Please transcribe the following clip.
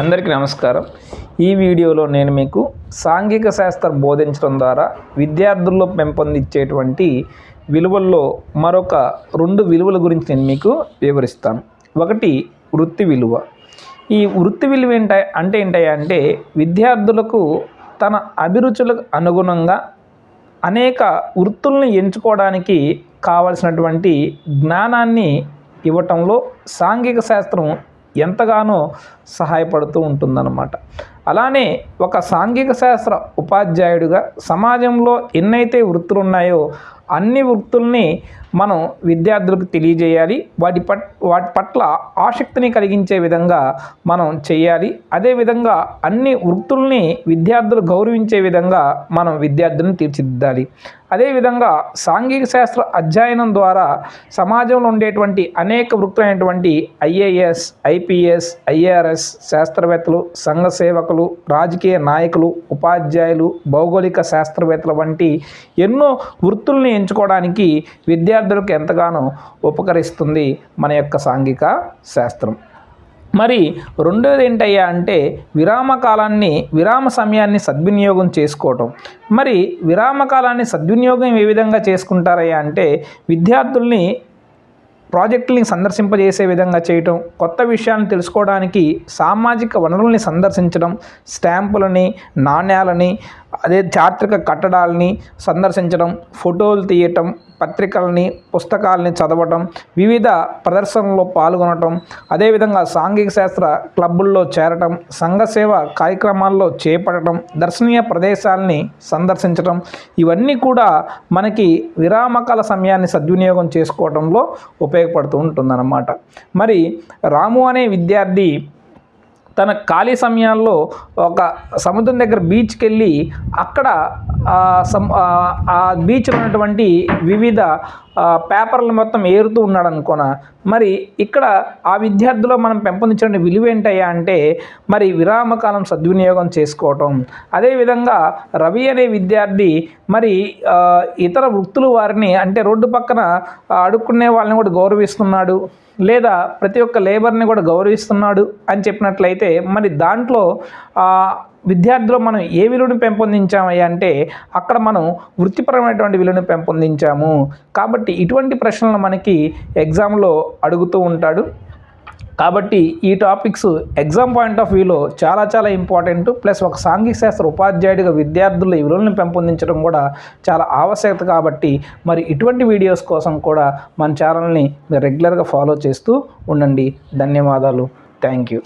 అందరికీ నమస్కారం. ఈ వీడియోలో నేను మీకు సాంఘిక శాస్త్రం బోధించడం ద్వారా విద్యార్థుల్లో పెంపొందించేటువంటి విలువల్లో మరొక రెండు విలువల గురించి నేను మీకు వివరిస్తాను. ఒకటి వృత్తి విలువ. ఈ వృత్తి విలువ ఏంట అంటే ఏంటయ్యా అంటే విద్యార్థులకు తన అభిరుచులకు అనుగుణంగా అనేక వృత్తుల్ని ఎంచుకోవడానికి కావలసినటువంటి జ్ఞానాన్ని ఇవ్వటంలో సాంఘిక శాస్త్రం ఎంతగానో సహాయపడుతూ ఉంటుందన్నమాట. అలానే ఒక సాంఘిక శాస్త్ర ఉపాధ్యాయుడిగా సమాజంలో ఎన్నైతే వృత్తులు ఉన్నాయో అన్ని వృత్తుల్ని మనం విద్యార్థులకు తెలియజేయాలి. వాటి పట్ వాటి పట్ల ఆసక్తిని కలిగించే విధంగా మనం చేయాలి. అదేవిధంగా అన్ని వృత్తుల్ని విద్యార్థులు గౌరవించే విధంగా మనం విద్యార్థులను తీర్చిదిద్దాలి. అదేవిధంగా సాంఘిక శాస్త్ర అధ్యయనం ద్వారా సమాజంలో ఉండేటువంటి అనేక వృత్తులైనటువంటి ఐఏఎస్ ఐపీఎస్ ఐఆర్ఎస్ శాస్త్రవేత్తలు సంఘ సేవకులు రాజకీయ నాయకులు ఉపాధ్యాయులు భౌగోళిక శాస్త్రవేత్తల వంటి ఎన్నో వృత్తుల్ని ఎంచుకోవడానికి విద్యార్థులకు ఎంతగానో ఉపకరిస్తుంది మన యొక్క సాంఘిక శాస్త్రం. మరి రెండోది ఏంటయ్యా అంటే విరామ కాలాన్ని విరామ సమయాన్ని సద్వినియోగం చేసుకోవటం. మరి విరామ కాలాన్ని సద్వినియోగం ఏ విధంగా చేసుకుంటారయ్యా అంటే విద్యార్థుల్ని ప్రాజెక్టుల్ని సందర్శింపజేసే విధంగా చేయటం కొత్త విషయాలను తెలుసుకోవడానికి సామాజిక వనరుల్ని సందర్శించడం స్టాంపులని నాణ్యాలని అదే చారిత్రక కట్టడాలని సందర్శించడం ఫోటోలు తీయటం పత్రికల్ని పుస్తకాలని చదవటం వివిధ ప్రదర్శనల్లో పాల్గొనటం అదేవిధంగా సాంఘిక శాస్త్ర క్లబ్బుల్లో చేరటం సంఘ సేవ కార్యక్రమాల్లో చేపట్టడం దర్శనీయ ప్రదేశాలని సందర్శించటం ఇవన్నీ కూడా మనకి విరామకాల సమయాన్ని సద్వినియోగం చేసుకోవడంలో ఉపయోగపడుతూ ఉంటుందన్నమాట. మరి రాము అనే విద్యార్థి తన ఖాళీ సమయాల్లో ఒక సముద్రం దగ్గర బీచ్కి వెళ్ళి అక్కడ ఆ సమ్ ఆ- బీచ్లో ఉన్నటువంటి వివిధ పేపర్లు మొత్తం ఏరుతూ ఉన్నాడు అనుకోన. మరి ఇక్కడ ఆ విద్యార్థిలో మనం పెంపొందించిన విలువ ఏంటయ్యా అంటే మరి విరామకాలం సద్వినియోగం చేసుకోవటం. అదేవిధంగా రవి అనే విద్యార్థి మరి ఇతర వృత్తులు వారిని అంటే రోడ్డు పక్కన అడుక్కునే వాళ్ళని కూడా గౌరవిస్తున్నాడు. లేదా ప్రతి ఒక్క లేబర్ని కూడా గౌరవిస్తున్నాడు అని చెప్పినట్లయితే మరి దాంట్లో విద్యార్థులు మనం ఏ విలువను పెంపొందించామయ్యా అంటే అక్కడ మనం వృత్తిపరమైనటువంటి విలువను పెంపొందించాము. కాబట్టి ఇటువంటి ప్రశ్నలు మనకి ఎగ్జామ్లో అడుగుతూ ఉంటాడు. కాబట్టి ఈ టాపిక్స్ ఎగ్జామ్ పాయింట్ ఆఫ్ వ్యూలో చాలా చాలా ఇంపార్టెంట్. ప్లస్ ఒక సాంఘిక శాస్త్ర ఉపాధ్యాయుడిగా విద్యార్థుల విలువలను పెంపొందించడం కూడా చాలా ఆవశ్యకత కాబట్టి మరి ఇటువంటి వీడియోస్ కోసం కూడా మన ఛానల్ని మీరు రెగ్యులర్గా ఫాలో చేస్తూ ఉండండి. ధన్యవాదాలు. Thank you